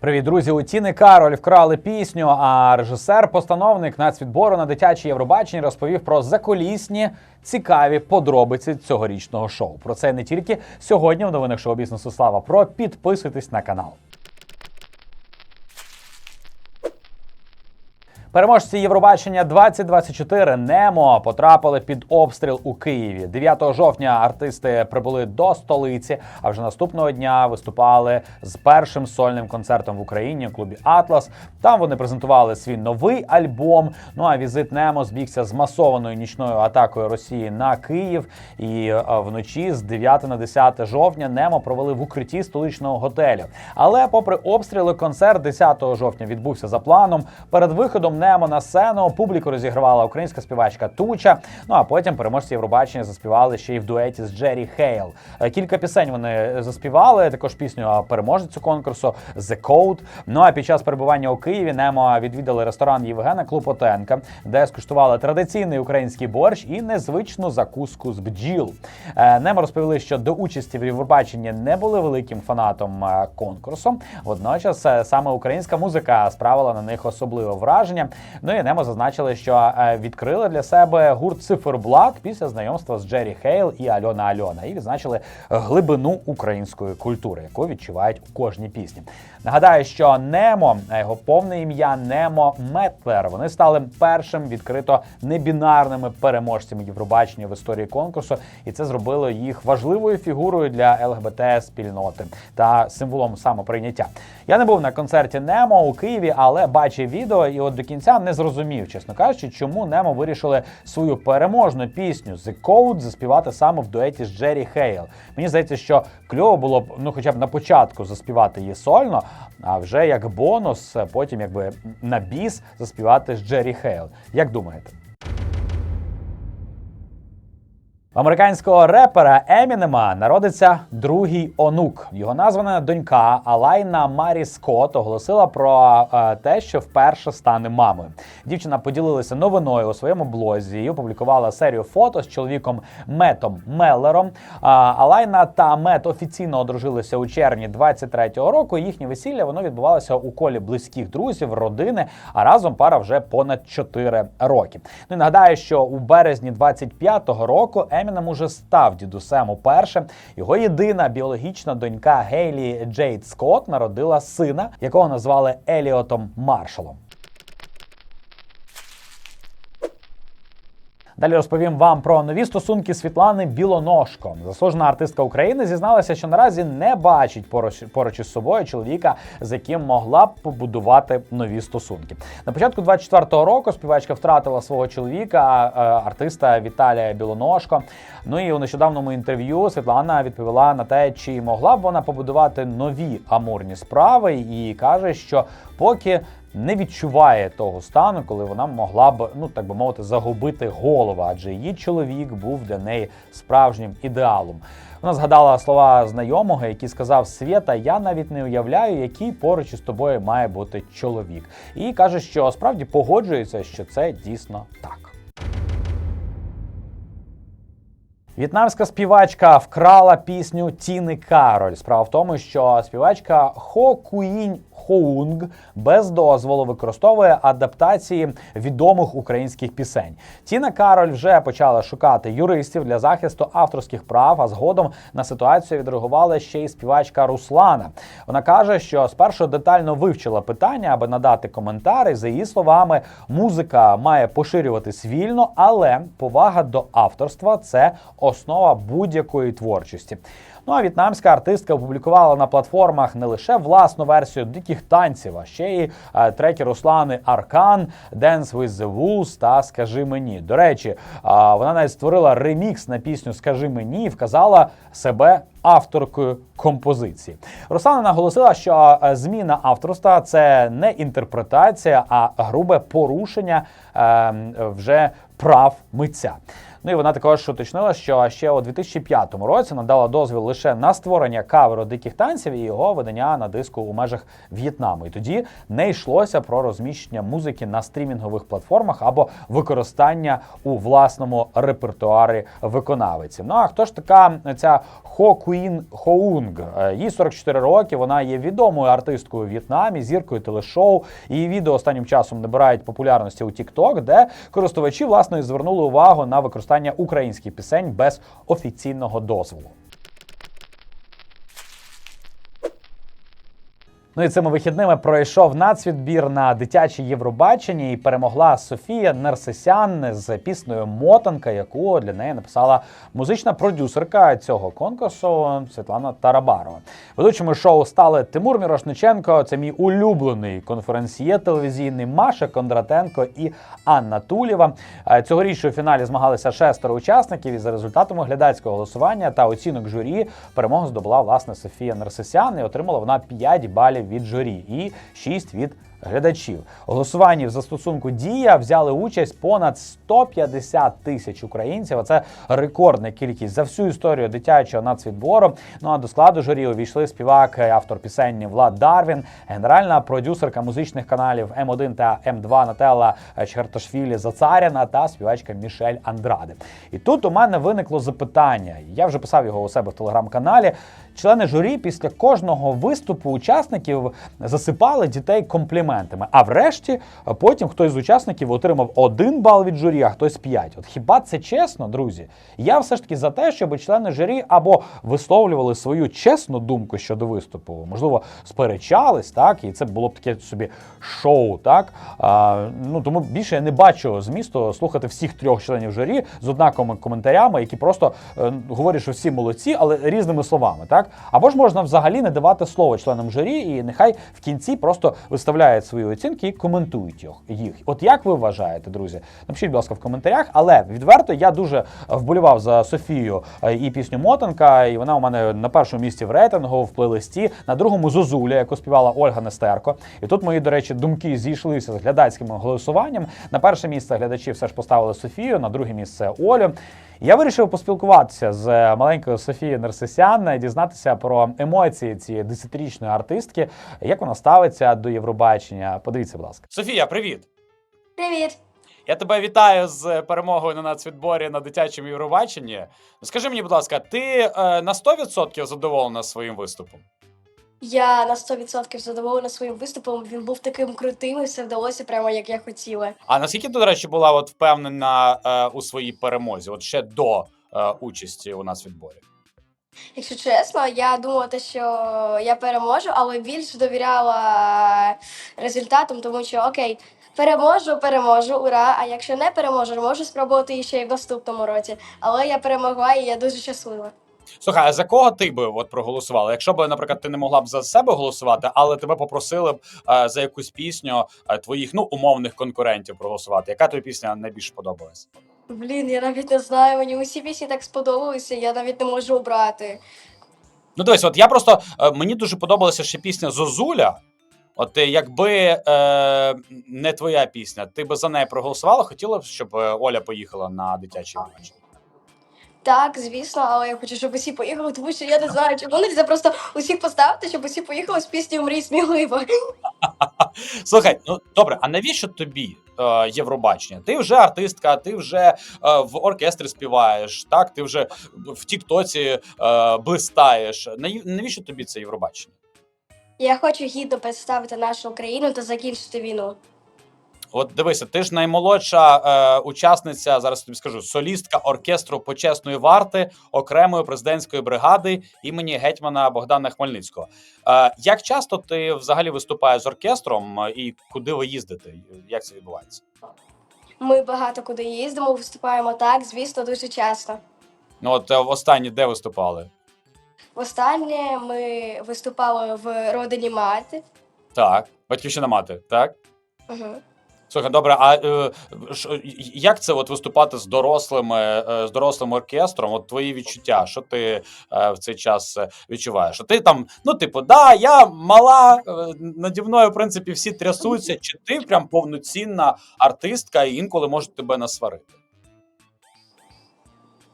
Привіт, друзі! У Тіни Кароль вкрали пісню. А режисер-постановник нацвідбору на дитяче Євробачення розповів про заколісні цікаві подробиці цьогорічного шоу. Про це не тільки сьогодні в новинах шоу бізнесу Слава. Про підписуйтесь на канал. Переможці Євробачення 2024 Немо потрапили під обстріл у Києві. 9 жовтня артисти прибули до столиці, а вже наступного дня виступали з першим сольним концертом в Україні у клубі Атлас. Там вони презентували свій новий альбом. Ну а візит Немо збігся з масованою нічною атакою Росії на Київ. І е, вночі з 9 на 10 жовтня Немо провели в укритті столичного готелю. Але, попри обстріли, концерт 10 жовтня відбувся за планом. Перед виходом Немо на сцену публіку розігравала українська співачка Туча. Ну а потім переможці Євробачення заспівали ще й в дуеті з Джері Хейл. Е, Кілька пісень вони заспівали. Також пісню переможецю конкурсу The Code. Ну а під час перебування у Києві Немо відвідали ресторан Євгена Клопотенка, де скуштували традиційний український борщ і незвичну закуску з бджіл. Е, Немо розповіли, що до участі в Євробаченні не були великим фанатом е, конкурсу. Водночас саме українська музика справила на них особливе враження. Ну і Немо зазначили, що е, відкрили для себе гурт Циферблат після знайомства з Джері Хейл і Альона Альона, і відзначили глибину української культури, яку відчувають у кожній пісні. Нагадаю, що Немо, а його повне ім'я Немо Метлер. Вони стали першим відкрито небінарними переможцями Євробачення в історії конкурсу, і це зробило їх важливою фігурою для ЛГБТ спільноти та символом самоприйняття. Я не був на концерті Немо у Києві, але бачив відео і от до кінця не зрозумів, чесно кажучи, чому Немо вирішили свою переможну пісню The Code заспівати саме в дуеті з Джері Хейл. Мені здається, що кльово було б ну, хоча б на початку заспівати її сольно, а вже як бонус, потім якби на біс заспівати з Джері Хейл. Як думаєте? Американського репера Емінема народиться другий онук. Його названа донька Алайна Марі Скотт оголосила про е, те, що вперше стане мамою. Дівчина поділилася новиною у своєму блозі і опублікувала серію фото з чоловіком Метом Меллером. А, Алайна та Мет офіційно одружилися у червні 23-го року. Їхнє весілля воно відбувалося у колі близьких друзів, родини. А разом пара вже понад 4 роки. Ну і нагадаю, що у березні 25-го року Емінем уже став дідусем уперше. Його єдина біологічна донька Гейлі Джейд Скотт народила сина, якого назвали Еліотом Маршалом. Далі розповім вам про нові стосунки Світлани Білоножко. Заслужена артистка України зізналася, що наразі не бачить поруч, поруч із собою чоловіка, з яким могла б побудувати нові стосунки. На початку 24-го року співачка втратила свого чоловіка, е, артиста Віталія Білоножко. Ну і у нещодавному інтерв'ю Світлана відповіла на те, чи могла б вона побудувати нові амурні справи, і каже, що поки не відчуває того стану, коли вона могла б, ну так би мовити, загубити голову, адже її чоловік був для неї справжнім ідеалом. Вона згадала слова знайомого, який сказав: Свєта, я навіть не уявляю, який поруч із тобою має бути чоловік. І каже, що справді погоджується, що це дійсно так. В'єтнамська співачка вкрала пісню Тіни Кароль. Справа в тому, що співачка Хо Куїнь Хоунг без дозволу використовує адаптації відомих українських пісень. Тіна Кароль вже почала шукати юристів для захисту авторських прав. А згодом на ситуацію відреагувала ще й співачка Руслана. Вона каже, що спершу детально вивчила питання, аби надати коментари. За її словами, музика має поширюватись вільно, але повага до авторства це основа будь-якої творчості. Ну а в'єтнамська артистка опублікувала на платформах не лише власну версію диких танців, а ще й е, треки Руслани Аркан, Dance with the Wolves та Скажи мені. До речі, е, вона навіть створила ремікс на пісню Скажи мені і вказала себе авторкою композиції. Руслана наголосила, що е, зміна авторства це не інтерпретація, а грубе порушення е, вже прав митця. Ну і вона також уточнила, що ще у 2005 році надала дозвіл лише на створення каверу диких танців і його видання на диску у межах В'єтнаму. І тоді не йшлося про розміщення музики на стрімінгових платформах або використання у власному репертуарі виконавиці. Ну а хто ж така ця Хо Куін Хоунг? Е, Їй 44 роки. Вона є відомою артисткою у В'єтнамі, зіркою телешоу. Її відео останнім часом набирають популярності у TikTok, де користувачі власне звернули увагу на використання українських пісень без офіційного дозволу. Ну і цими вихідними пройшов нацвідбір на дитяче Євробачення і перемогла Софія Нерсесян з піснею Мотанка, яку для неї написала музична продюсерка цього конкурсу Світлана Тарабарова. Ведучими шоу стали Тимур Мірошниченко, це мій улюблений конференсьє телевізійний Маша Кондратенко і Анна Тулєва. Цьогоріч у фіналі змагалися шестеро учасників, і за результатами глядацького голосування та оцінок журі перемогу здобула власне Софія Нерсесян і отримала вона 5 балів від журі. І 6 від глядачів. У голосуванні в застосунку Дія взяли участь понад 150 тисяч українців. А це рекордна кількість за всю історію дитячого нацвідбору. Ну а до складу журі увійшли співак, автор пісень Влад Дарвін, генеральна продюсерка музичних каналів М1 та М2 Нателла Чхарташвілі Зацаряна та співачка Мішель Андраде. І тут у мене виникло запитання. Я вже писав його у себе в телеграм-каналі. Члени журі після кожного виступу учасників засипали дітей компліментами. А врешті потім хтось з учасників отримав один бал від журі, а хтось п'ять. От хіба це чесно, друзі? Я все ж таки за те, щоб члени журі або висловлювали свою чесну думку щодо виступу, можливо, сперечались, так, і це було б таке собі шоу, так. А, ну тому більше я не бачу змісту слухати всіх трьох членів журі з однаковими коментарями, які просто е, говорять, що всі молодці, але різними словами, так. Або ж можна взагалі не давати слово членам журі, і нехай в кінці просто виставляють свої оцінки і коментують їх-. От як ви вважаєте, друзі? Напишіть, будь ласка, в коментарях. Але відверто я дуже вболівав за Софію е, і пісню Мотанка, і вона у мене на першому місці в рейтингу в плейлисті, на другому Зозуля, яку співала Ольга Нестерко. І тут мої, до речі, думки зійшлися з глядацьким голосуванням. На перше місце глядачі все ж поставили Софію, на друге місце Олю. Я вирішив поспілкуватися з маленькою Софією Нерсесян, дізнатися про емоції цієї 10-річної артистки, як вона ставиться до Євробачення. Подивіться, будь ласка. Софія, привіт! Привіт! Я тебе вітаю з перемогою на нацвідборі на дитячому Євробаченні. Скажи мені, будь ласка, ти е, на 100% задоволена своїм виступом? Я на 100% задоволена своїм виступом. Він був таким крутим і все вдалося прямо як я хотіла. А наскільки ти, до речі, була от впевнена е, у своїй перемозі, от ще до е, участі у нацвідборі? Якщо чесно, я думала, те, що я переможу, але більш довіряла результатам, тому що окей, переможу, переможу, ура! А якщо не переможу, можу спробувати ще й в наступному році. Але я перемогла і я дуже щаслива. Слухай, а за кого ти би от проголосувала? Якщо б, наприклад, ти не могла б за себе голосувати, але тебе попросили б е, за якусь пісню е, твоїх ну умовних конкурентів проголосувати. Яка тобі пісня найбільше подобалась? Блін, я навіть не знаю, мені усі пісні так сподобалися, я навіть не можу обрати. Ну, дивись, от я просто е, мені дуже подобалася ще пісня Зозуля. От е, якби е, не твоя пісня, ти би за неї проголосувала, хотіла б, щоб е, Оля поїхала на дитячий матч? Так, звісно, але я хочу, щоб усі поїхали, тому що я не знаю, чи вони це просто усіх поставити, щоб усі поїхали з піснею Мрій сміливо. Слухай, ну добре, а навіщо тобі е, Євробачення? Ти вже артистка, ти вже е, в оркестрі співаєш, так? Ти вже в Тіктоці е, блистаєш. Навіщо тобі це Євробачення? Я хочу гідно представити нашу Україну та закінчити війну. От дивися, ти ж наймолодша е, учасниця, зараз тобі скажу, солістка оркестру почесної варти окремої президентської бригади імені гетьмана Богдана Хмельницького. Е, як часто ти взагалі виступаєш з оркестром е, і куди ви їздите? Як це відбувається? Ми багато куди їздимо, виступаємо так, звісно, дуже часто. Ну от е, останні де виступали? Востаннє ми виступали в родині мати. Так, батьківщина мати, так? Угу. Слухай, добре, а е, ш- як це от виступати з дорослими, е, з дорослим оркестром? От твої відчуття, що ти е, в цей час е, відчуваєш? Що ти там, ну, типу, да, я мала, е, наді мною, в принципі, всі трясуться, чи ти прям повноцінна артистка і інколи можуть тебе насварити?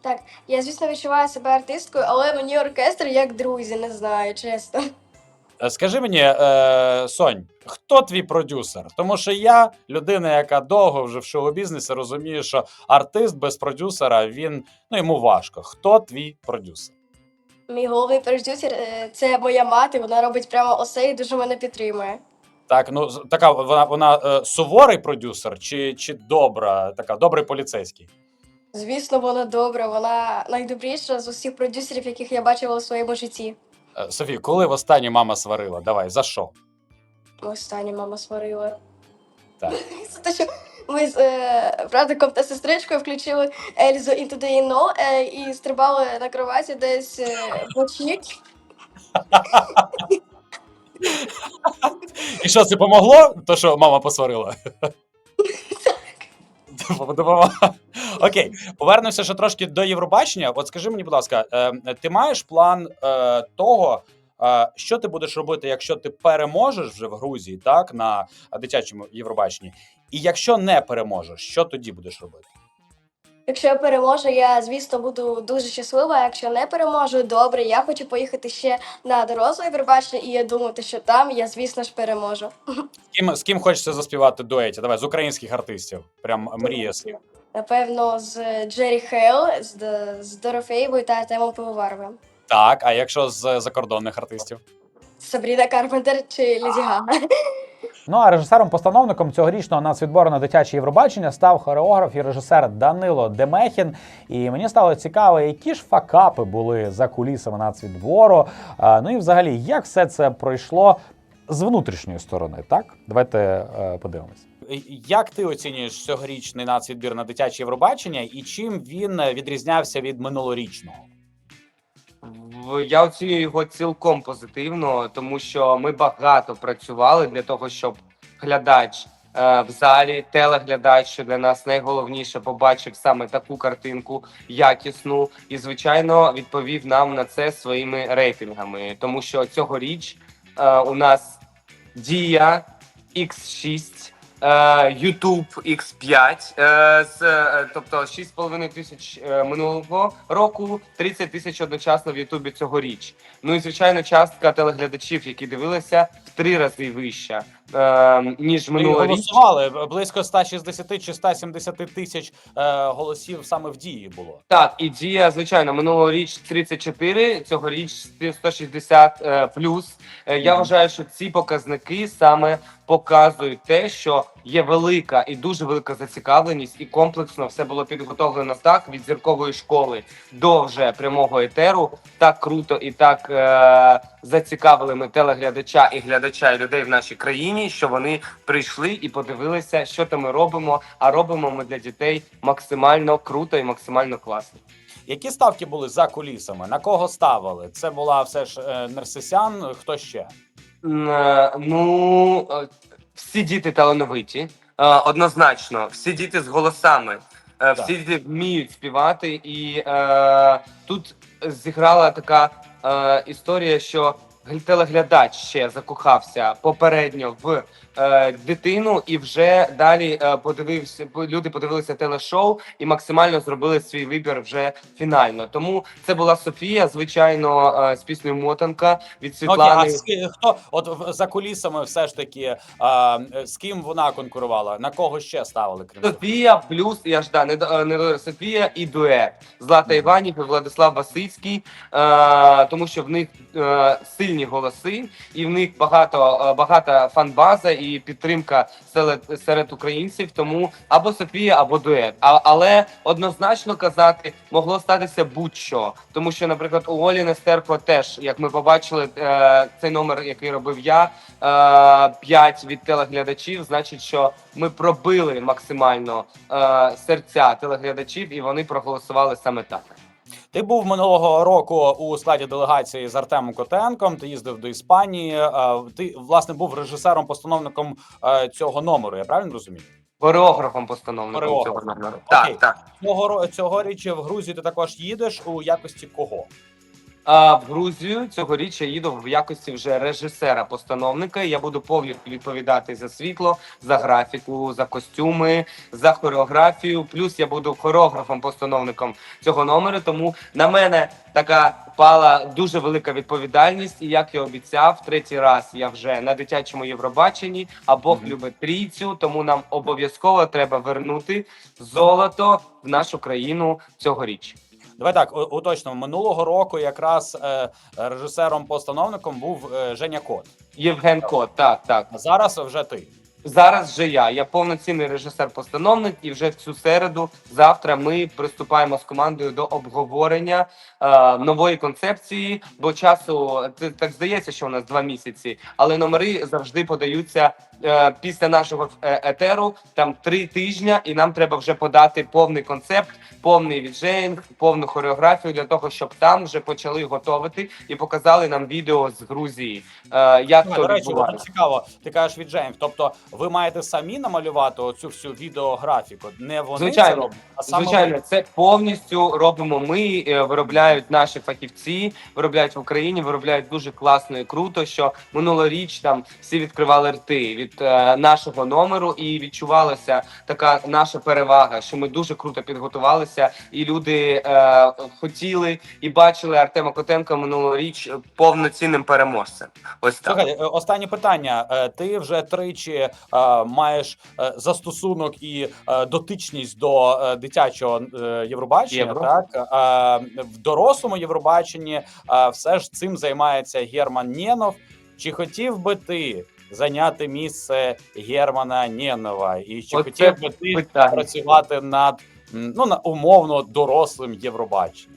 Так, я звісно відчуваю себе артисткою, але мені оркестр як друзі, не знаю, чесно. Е, Скажи мені, е, Сонь, хто твій продюсер? Тому що я, людина, яка довго вже в шоу-бізнесі, розумію, що артист без продюсера він ну йому важко. Хто твій продюсер? Мій головний продюсер е, це моя мати, вона робить прямо усе і дуже мене підтримує. Так, ну така вона вона е, суворий продюсер, чи, чи добра, така добрий поліцейський? Звісно, вона добра, вона найдобріша з усіх продюсерів, яких я бачила у своєму житті. Е, Софій, коли востаннє мама сварила? Давай, за що? Останнє мама сварила. Так. Це те, що ми з е, братиком та сестричкою включили Ельзу Into the Unknown, е, і стрибали на кроваті десь е, вночі. І що це помогло? То, що мама посварила? Допомогло. Окей, повернемося ще трошки до Євробачення. От скажи мені, будь ласка, е, ти маєш план е, того, е, що ти будеш робити, якщо ти переможеш вже в Грузії, так, на дитячому Євробаченні? І якщо не переможеш, що тоді будеш робити? Якщо я переможу, я звісно буду дуже щаслива. а Якщо не переможу, добре. Я хочу поїхати ще на доросле Євробачення, і я думаю, що там я, звісно ж, переможу. З ким, з ким хочеться заспівати дуеті? Давай, з українських артистів. Прям мрія. Напевно, з Джері Хейл, з, з Дорофеєвою та Темою Пивоваровим. Так, а якщо з закордонних артистів? Сабріна Карпентер чи Леді Гага. Ну а режисером-постановником цьогорічного нацвідбору на дитяче Євробачення став хореограф і режисер Данило Демехін. І мені стало цікаво, які ж факапи були за кулісами нацвідбору. Ну і взагалі, як все це пройшло з внутрішньої сторони, так? Давайте е, подивимось. Як ти оцінюєш цьогорічний нацвідбір на дитяче Євробачення і чим він е, відрізнявся від минулорічного? Я оцінюю його цілком позитивно, тому що ми багато працювали для того, щоб глядач е, в залі, телеглядач, що для нас найголовніше, побачив саме таку картинку якісну, і звичайно відповів нам на це своїми рейтингами. Тому що цьогоріч е, у нас дія X6. Е, YouTube X5, е, з, е, тобто 6,5 тисяч минулого року, 30 тисяч одночасно в Ютубі цьогоріч. Ну і звичайно, частка телеглядачів, які дивилися, в три рази вища, ніж Ми минулоріч. голосували близько 160 чи 170 тисяч е, голосів саме в дії було. Так, і дія, звичайно, минулоріч 34, цьогоріч 160 е, плюс. Е, Я вважаю, що ці показники саме показують те, що є велика і дуже велика зацікавленість, і комплексно все було підготовлено так від зіркової школи до вже прямого етеру. Так круто і так е- зацікавили ми телеглядача і глядача і людей в нашій країні, що вони прийшли і подивилися, що то ми робимо. А робимо ми для дітей максимально круто і максимально класно. Які ставки були за кулісами? На кого ставили? Це була все ж е, Нерсисян. Хто ще? Е, Ну е, всі діти талановиті, Е, однозначно, всі діти з голосами, всі діти вміють співати, і е, тут зіграла така е, історія, що телеглядач ще закохався попередньо в е, дитину, і вже далі е, подивився. Люди подивилися телешоу і максимально зробили свій вибір вже фінально. Тому це була Софія, звичайно, е, з піснею Мотанка від Ну, окей, а з хто от за кулісами все ж таки а, е, з ким вона конкурувала? На кого ще ставили крім того? Софія плюс я ж да не, до- не до- Софія і дует Злата Іванів і Владислав Васильський, е, тому що в них е, сильні голоси, і в них багато е, багата фанбаза і підтримка серед, серед українців. Тому або Софія, або дует. А, але однозначно казати могло статися будь-що, тому що, наприклад, у Олі Нестерко теж, як ми побачили, е, цей номер, який робив я, 5 від телеглядачів, значить, що ми пробили максимально е, серця телеглядачів, і вони проголосували саме так. Ти був минулого року у складі делегації з Артемом Котенком. Ти їздив до Іспанії. е, Ти власне був режисером-постановником е, цього номеру. Я правильно розумію? Хореографом постановником Хореограф. цього номеру. Окей. Так, так. Цього цьогоріч в Грузію ти також їдеш у якості кого? А в Грузію цьогоріч я їду в якості вже режисера-постановника. Я буду повністю відповідати за світло, за графіку, за костюми, за хореографію. Плюс я буду хореографом-постановником цього номеру. Тому на мене така пала дуже велика відповідальність. І як я обіцяв, третій раз я вже на дитячому Євробаченні. А Бог Мгм. любить трійцю, тому нам обов'язково треба вернути золото в нашу країну цьогоріч. Давай так, уточно уточнимо. Минулого року якраз е, режисером-постановником був е, Женя Кот. Євген Кот, так, так. А зараз вже ти. Зараз вже я. Я повноцінний режисер-постановник, і вже в цю середу, завтра, ми приступаємо з командою до обговорення е, нової концепції. Бо часу це так здається, що у нас два місяці, але номери завжди подаються е, після нашого е, етеру. Там три тижні, і нам треба вже подати повний концепт, повний віджейнг, повну хореографію для того, щоб там вже почали готувати і показали нам відео з Грузії. Е, як Ну, то до речі, відбувається. цікаво. Ти кажеш від Тобто, ви маєте самі намалювати оцю всю відеографіку. Не вони Звичайно. це роблять, а саме Звичайно, ви. це повністю робимо ми. е, Виробляють наші фахівці, виробляють в Україні, виробляють дуже класно і круто. Що минулоріч там всі відкривали рти від е, нашого номеру, і відчувалася така наша перевага, що ми дуже круто підготувалися, і люди е, хотіли і бачили Артема Котенка минулоріч повноцінним переможцем. Ось так. Слухай, е, останнє питання. Е, Ти вже тричі маєш е, застосунок і е, дотичність до е, дитячого е, Євробачення. Євро. Так Е, в дорослому Євробаченні е, все ж цим займається Герман Нєнов. Чи хотів би ти зайняти місце Германа Нєнова? І чи Оце хотів би ти питання. працювати над ну на умовно дорослим Євробаченням?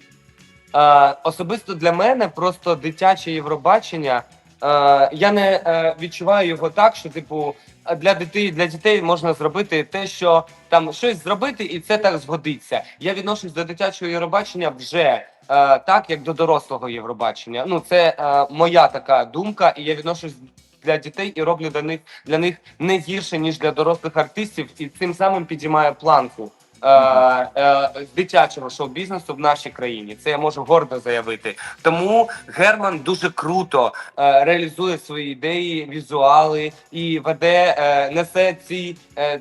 Е, особисто для мене просто дитяче Євробачення. Е, я не е, відчуваю його так, що типу для дітей для дітей можна зробити те, що там щось зробити, і це так згодиться. Я відношусь до дитячого Євробачення вже е, так, як до дорослого Євробачення. Ну це е, моя така думка, і я відношусь для дітей і роблю для них для них не гірше ніж для дорослих артистів, і цим самим підіймаю планку. Е, е, дитячого шоу-бізнесу в нашій країні це я можу гордо заявити. Тому Герман дуже круто е, реалізує свої ідеї, візуали і веде, несе ці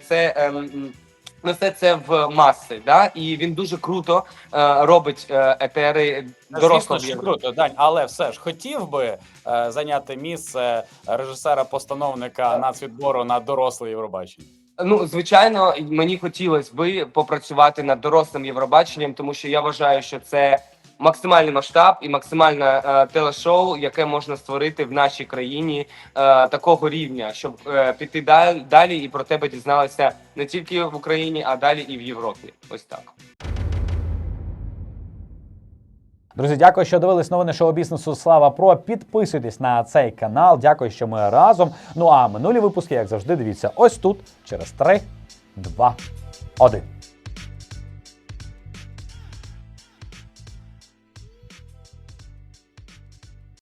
це. ем, Несе це в маси, да, і він дуже круто е, робить етери Звісно, дорослого Євро- круто, Дань, але все ж хотів би е, зайняти місце режисера-постановника нацвідбору на доросле Євробачення. Ну, звичайно, мені хотілося би попрацювати над дорослим Євробаченням, тому що я вважаю, що це максимальний масштаб і максимальне е, телешоу, яке можна створити в нашій країні е, такого рівня, щоб е, піти далі, далі і про тебе дізналися не тільки в Україні, а далі і в Європі. Ось так. Друзі, дякую, що дивились новини шоу бізнесу Слава Про. Підписуйтесь на цей канал. Дякую, що ми разом. Ну а минулі випуски, як завжди, дивіться ось тут через 3, 2, 1.